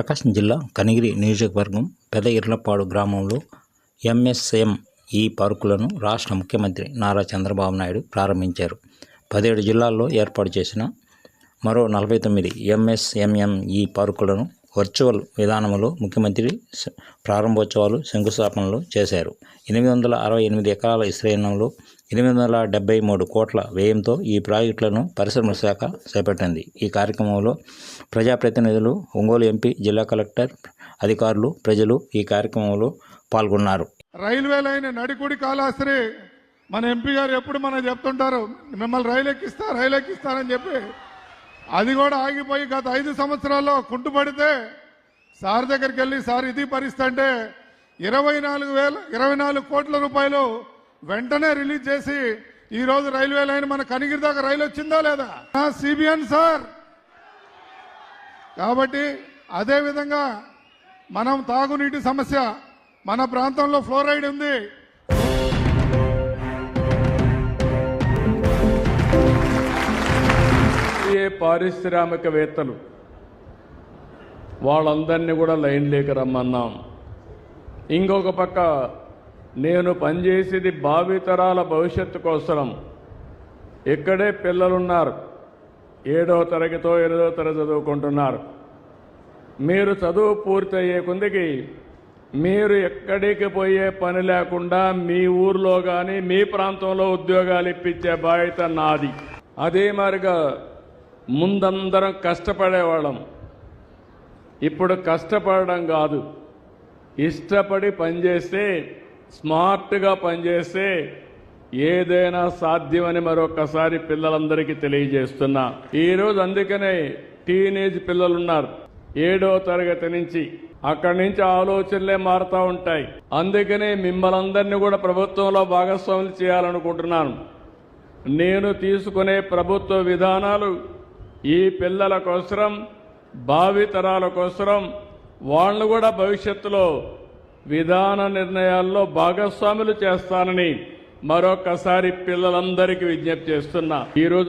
ప్రకాశం జిల్లా కనిగిరి నియోజకవర్గం పెద ఇర్లపాడు గ్రామంలో ఎంఎస్ఎం ఈ పార్కులను రాష్ట్ర ముఖ్యమంత్రి నారా చంద్రబాబు నాయుడు ప్రారంభించారు. పదిహేడు జిల్లాల్లో ఏర్పాటు చేసిన మరో నలభై తొమ్మిది ఎంఎస్ఎంఎంఈ పార్కులను వర్చువల్ విధానంలో ముఖ్యమంత్రి ప్రారంభోత్సవాలు శంకుస్థాపనలు చేశారు. ఎనిమిది వందల అరవై ఎనిమిది ఎకరాల విస్తీర్ణంలో ఎనిమిది వందల డెబ్బై మూడు కోట్ల వ్యయంతో ఈ ప్రాజెక్టులను పరిశ్రమల శాఖ చేపట్టింది. ఈ కార్యక్రమంలో ప్రజాప్రతినిధులు ఒంగోలు ఎంపీ జిల్లా కలెక్టర్ అధికారులు ప్రజలు ఈ కార్యక్రమంలో పాల్గొన్నారు. రైల్వే లైన్ నడికుడి కాళాస్త్రి మన ఎంపీ గారు ఎప్పుడు మనం చెప్తుంటారు మిమ్మల్ని రైలు ఎక్కిస్తా రైలు ఎక్కిస్తానని చెప్పి అది కూడా ఆగిపోయి గత ఐదు సంవత్సరాల్లో కుంటుపడితే సార్ దగ్గరికి వెళ్ళి సార్ ఇది పరిస్థితి అంటే ఇరవై నాలుగు వేల ఇరవై నాలుగు కోట్ల రూపాయలు వెంటనే రిలీజ్ చేసి ఈ రోజు రైల్వే లైన్ మన కనిగిరి దాకా రైలు వచ్చిందా లేదా? CBN sir. కాబట్టి అదే విధంగా మనం తాగునీటి సమస్య మన ప్రాంతంలో ఫ్లోరైడ్ ఉంది. పారిశ్రామికవేత్తలు. వాళ్ళందరినీ కూడా లైన్లోకి రమ్మన్నాం. ఇంకొక పక్క నేను పనిచేసేది భావితరాల భవిష్యత్తు కోసం ఇక్కడే పిల్లలున్నారు. ఏడో తరగతో ఎనిమిదో తరగతి చదువుకుంటున్నారు. మీరు చదువు పూర్తయ్యే కొందికి మీరు ఎక్కడికి పోయే పని లేకుండా మీ ఊర్లో కానీ మీ ప్రాంతంలో ఉద్యోగాలు ఇప్పించే బాధ్యత నాది. అదే మరిగా ముందందరం కష్టపడేవాళ్ళం. ఇప్పుడు కష్టపడడం కాదు. ఇష్టపడి పనిచేస్తే స్మార్ట్గా పనిచేస్తే ఏదైనా సాధ్యమని మరొకసారి పిల్లలందరికీ తెలియజేస్తున్నా. ఈరోజు అందుకనే టీనేజ్ పిల్లలు ఉన్నారు ఏడో తరగతి నుంచి. అక్కడి నుంచి ఆలోచనలే మారుతూ ఉంటాయి. అందుకనే మిమ్మల్ందరినీ కూడా ప్రభుత్వంలో భాగస్వాములు చేయాలనుకుంటున్నాను. నేను తీసుకునే ప్రభుత్వ విధానాలు ఈ పిల్లల కోసరం భావితరాల కోసరం వాళ్ళు కూడా భవిష్యత్తులో విధాన నిర్ణయాల్లో భాగస్వాములు చేస్తానని మరొకసారి పిల్లలందరికీ విజ్ఞప్తి చేస్తున్నా. ఈరోజు